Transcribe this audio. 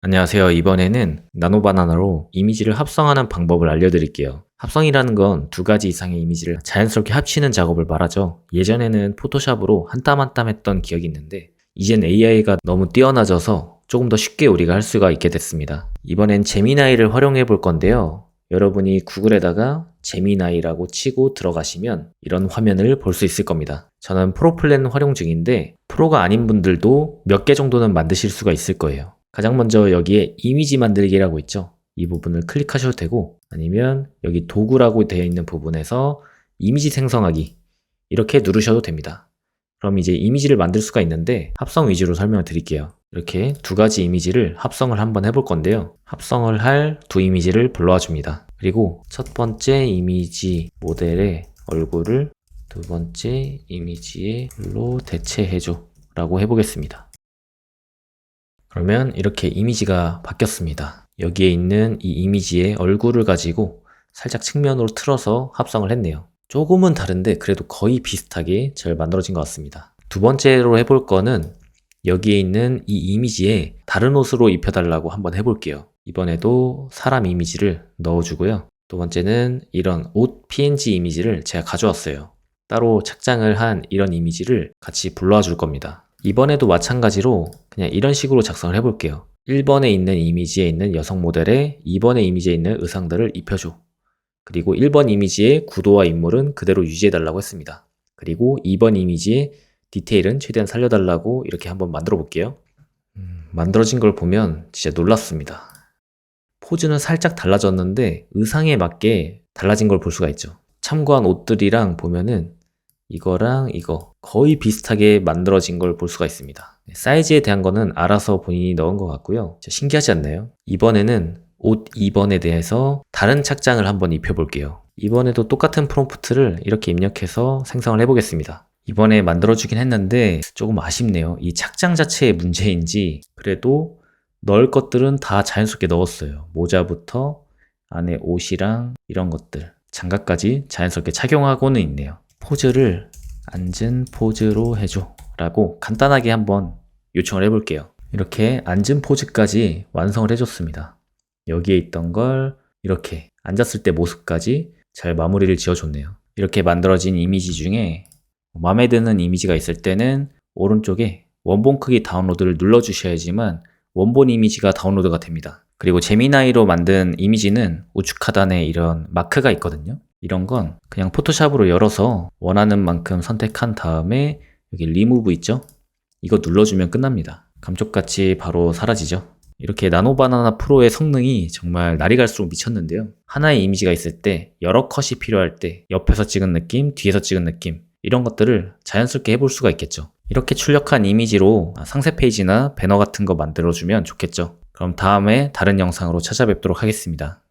안녕하세요. 이번에는 나노바나나로 이미지를 합성하는 방법을 알려드릴게요. 합성이라는 건 두 가지 이상의 이미지를 자연스럽게 합치는 작업을 말하죠. 예전에는 포토샵으로 한 땀 한 땀 했던 기억이 있는데, 이젠 AI가 너무 뛰어나져서 조금 더 쉽게 우리가 할 수가 있게 됐습니다. 이번엔 제미나이를 활용해 볼 건데요. 여러분이 구글에다가 제미나이라고 치고 들어가시면 이런 화면을 볼 수 있을 겁니다. 저는 프로 플랜 활용 중인데 프로가 아닌 분들도 몇 개 정도는 만드실 수가 있을 거예요. 가장 먼저 여기에 이미지 만들기라고 있죠. 이 부분을 클릭하셔도 되고 아니면 여기 도구라고 되어 있는 부분에서 이미지 생성하기 이렇게 누르셔도 됩니다. 그럼 이제 이미지를 만들 수가 있는데 합성 위주로 설명을 드릴게요. 이렇게 두 가지 이미지를 합성을 한번 해볼 건데요. 합성을 할 두 이미지를 불러와 줍니다. 그리고 첫 번째 이미지 모델의 얼굴을 두 번째 이미지로 대체해줘 라고 해보겠습니다. 그러면 이렇게 이미지가 바뀌었습니다. 여기에 있는 이 이미지의 얼굴을 가지고 살짝 측면으로 틀어서 합성을 했네요. 조금은 다른데 그래도 거의 비슷하게 잘 만들어진 것 같습니다. 두 번째로 해볼 거는 여기에 있는 이 이미지에 다른 옷으로 입혀달라고 한번 해볼게요. 이번에도 사람 이미지를 넣어주고요. 두 번째는 이런 옷 PNG 이미지를 제가 가져왔어요. 따로 착장을 한 이런 이미지를 같이 불러와 줄 겁니다. 이번에도 마찬가지로 그냥 이런 식으로 작성을 해볼게요. 1번에 있는 이미지에 있는 여성 모델에 2번의 이미지에 있는 의상들을 입혀줘. 그리고 1번 이미지의 구도와 인물은 그대로 유지해달라고 했습니다. 그리고 2번 이미지의 디테일은 최대한 살려달라고 이렇게 한번 만들어 볼게요. 음, 만들어진 걸 보면 진짜 놀랐습니다. 포즈는 살짝 달라졌는데 의상에 맞게 달라진 걸 볼 수가 있죠. 참고한 옷들이랑 보면은 이거랑 이거 거의 비슷하게 만들어진 걸 볼 수가 있습니다. 사이즈에 대한 거는 알아서 본인이 넣은 것 같고요. 신기하지 않나요? 이번에는 옷 2번에 대해서 다른 착장을 한번 입혀볼게요. 이번에도 똑같은 프롬프트를 이렇게 입력해서 생성을 해보겠습니다. 이번에 만들어주긴 했는데 조금 아쉽네요. 이 착장 자체의 문제인지 그래도 넣을 것들은 다 자연스럽게 넣었어요. 모자부터 안에 옷이랑 이런 것들 장갑까지 자연스럽게 착용하고는 있네요. 포즈를 앉은 포즈로 해줘 라고 간단하게 한번 요청을 해볼게요. 이렇게 앉은 포즈까지 완성을 해줬습니다. 여기에 있던 걸 이렇게 앉았을 때 모습까지 잘 마무리를 지어줬네요. 이렇게 만들어진 이미지 중에 마음에 드는 이미지가 있을 때는 오른쪽에 원본 크기 다운로드를 눌러주셔야지만 원본 이미지가 다운로드가 됩니다. 그리고 제미나이로 만든 이미지는 우측 하단에 이런 마크가 있거든요. 이런 건 그냥 포토샵으로 열어서 원하는 만큼 선택한 다음에 여기 리무브 있죠? 이거 눌러주면 끝납니다. 감쪽같이 바로 사라지죠. 이렇게 나노바나나 프로의 성능이 정말 날이 갈수록 미쳤는데요. 하나의 이미지가 있을 때 여러 컷이 필요할 때 옆에서 찍은 느낌, 뒤에서 찍은 느낌 이런 것들을 자연스럽게 해볼 수가 있겠죠. 이렇게 출력한 이미지로 상세 페이지나 배너 같은 거 만들어주면 좋겠죠. 그럼 다음에 다른 영상으로 찾아뵙도록 하겠습니다.